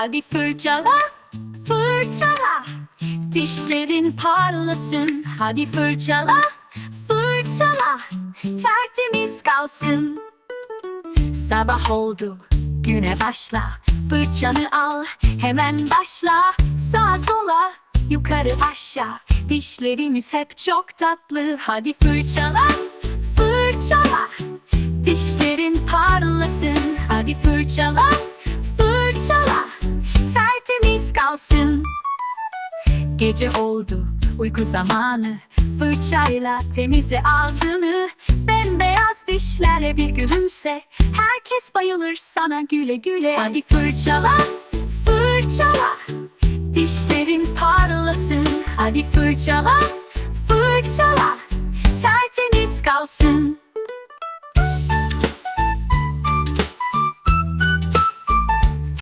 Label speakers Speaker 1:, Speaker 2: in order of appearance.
Speaker 1: Hadi fırçala, fırçala. Dişlerin parlasın. Hadi fırçala, fırçala. Tertemiz kalsın. Sabah oldu, güne başla. Fırçanı al, hemen başla. Sağa sola, yukarı aşağı. Dişlerimiz hep çok tatlı. Hadi fırçala, fırçala. Dişlerin parlasın. Hadi fırçala, kalsın. Gece oldu, uyku zamanı. Fırçayla temizle ağzını. Bembeyaz dişlerle bir gülümse. Herkes bayılır sana güle güle. Hadi fırçala, fırçala. Dişlerin parlasın. Hadi fırçala, fırçala. Tertemiz kalsın